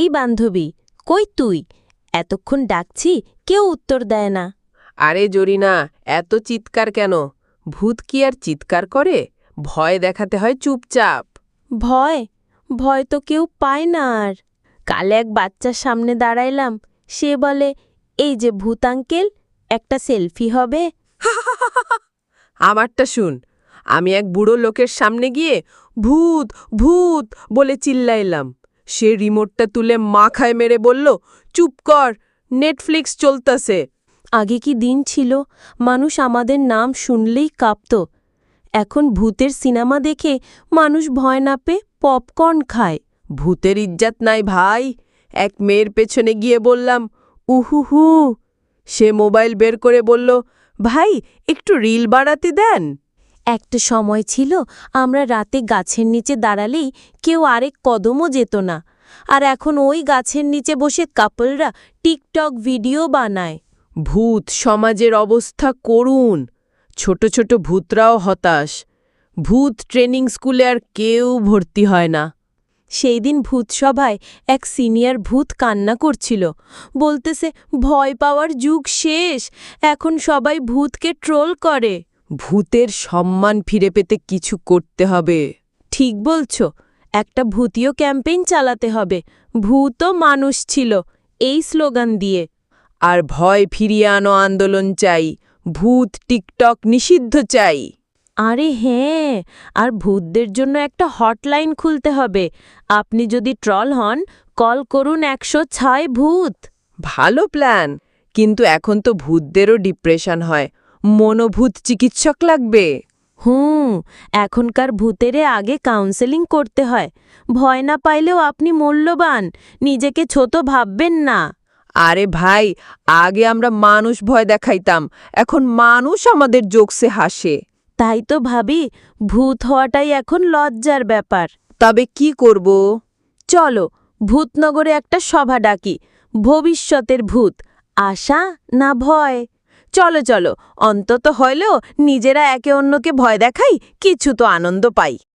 এই বান্ধবী কই তুই? এতক্ষণ ডাকছি কেউ উত্তর দেয় না। আরে জরিনা এত চিৎকার কেন? ভূত কি আর চিৎকার করে? ভয় দেখাতে হয় চুপচাপ। ভয়? ভয় তো কেউ পায় না আর। কাল এক বাচ্চার সামনে দাঁড়াইলাম সে বলে এই যে ভূত আঙ্কেল একটা সেলফি হবে? আমারটা শুন আমি এক বুড়ো লোকের সামনে গিয়ে ভূত ভূত বলে চিল্লাইলাম। সে রিমোটটা তুলে মাখায় মেরে বলল চুপ কর নেটফ্লিক্স চলতাছে। আগে কি দিন ছিল? মানুষ আমাদের নাম শুনলেই কাঁপত। এখন ভূতের সিনেমা দেখে মানুষ ভয় না পেয়ে পপকর্ন খায়। ভূতের ইজ্জাত নাই ভাই। এক মেয়ের পেছনে গিয়ে বললাম উহুহু। সে মোবাইল বের করে বলল ভাই একটু রিল বাড়াতে দেন। একটা সময় ছিল আমরা রাতে গাছের নিচে দাঁড়ালেই কেউ আরেক কদমও যেত না। আর এখন ওই গাছের নিচে বসে কাপলরা টিকটক ভিডিও বানায়। ভূত সমাজের অবস্থা করুণ। ছোট ছোট ভূতরাও হতাশ। ভূত ট্রেনিং স্কুলে আর কেউ ভর্তি হয় না। সেই দিন ভূতসভায় এক সিনিয়র ভূত কান্না করছিল। বলতেছে ভয় পাওয়ার যুগ শেষ। এখন সবাই ভূতকে ট্রোল করে। ভূতের সম্মান ফিরে পেতে কিছু করতে হবে। ঠিক বলছো একটা ভূতীয় ক্যাম্পেইন চালাতে হবে। ভূতও মানুষ ছিল এই স্লোগান দিয়ে। আর ভয় ফিরিয়ে আনো আন্দোলন চাই ভূত টিকটক নিষিদ্ধ চাই। আরে হ্যাঁ আর ভূতদের জন্য একটা হটলাইন খুলতে হবে। আপনি যদি ট্রল হন কল করুন একশো ছয় ভূত। ভালো প্ল্যান কিন্তু এখন তো ভূতদেরও ডিপ্রেশন হয়। মনোভূত চিকিৎসক লাগবে। হুম এখনকার ভূতেরে আগে কাউন্সেলিং করতে হয়। ভয় না পাইলেও আপনি মূল্যবান নিজেকে ছোট ভাববেন না। আরে ভাই আগে আমরা মানুষ ভয় দেখাইতাম এখন মানুষ আমাদের জোকসে হাসে। তাই তো ভাবি ভূত হওয়াটাই এখন লজ্জার ব্যাপার। তবে কি করব? চলো ভূতনগরে একটা সভা ডাকি ভবিষ্যতের ভূত আশা না ভয়? চলো চলো। অন্তত হইলেও নিজেরা একে অন্যকে ভয় দেখাই কিছু তো আনন্দ পাই।